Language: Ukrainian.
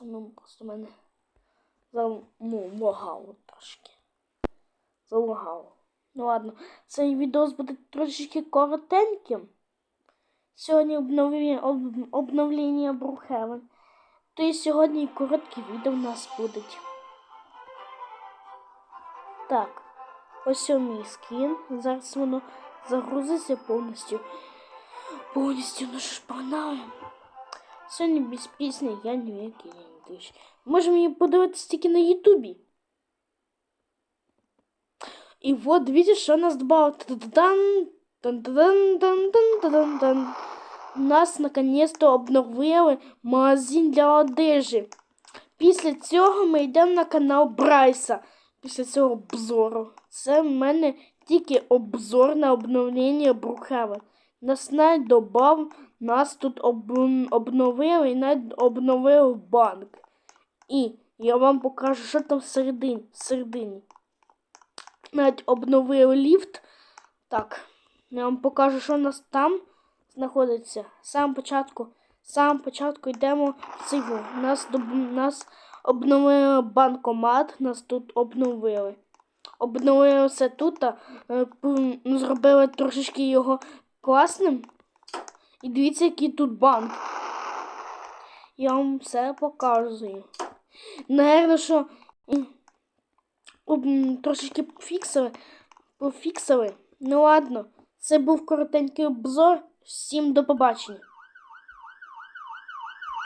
ну, просто мене залагало трошки. Залагало. Ну ладно, цей відео буде трошечки коротеньким. Сьогодні обновлення, об, обновлення Брухевен. То і сьогодні короткі відео в нас будуть. Так, ось мій скін. Зараз воно загрузиться повністю. Повністю, ну що ж погнали. Сьогодні без пісні я ніякий не інглиш. Можемо її подивитися тільки на Ютубі. І от дивіться, що нас додало. Та-да-дан, тан-та-дан-тан-тан-тан-тан. Нас наконец-то обновили магазин для одежі. Після цього ми йдемо на канал Брайса. Після цього обзору. Це в мене тільки обзор на обновлення Брухевен. Нас навіть добав, нас тут об, обновили і навіть обновили банк. І я вам покажу, що там всередині. всередині. Навіть обновили ліфт. Так, я вам покажу, що у нас там знаходиться. Самого початку, самого початку йдемо в цей. Нас, нас обновили банкомат, нас тут обновили. Обновили все тут, а, е, зробили трошечки його класним. І дивіться, який тут банк. Я вам все показую. Наверно, що трошечки пофіксили. Пофіксили. Ну ладно, це був коротенький обзор. Всім до побачення.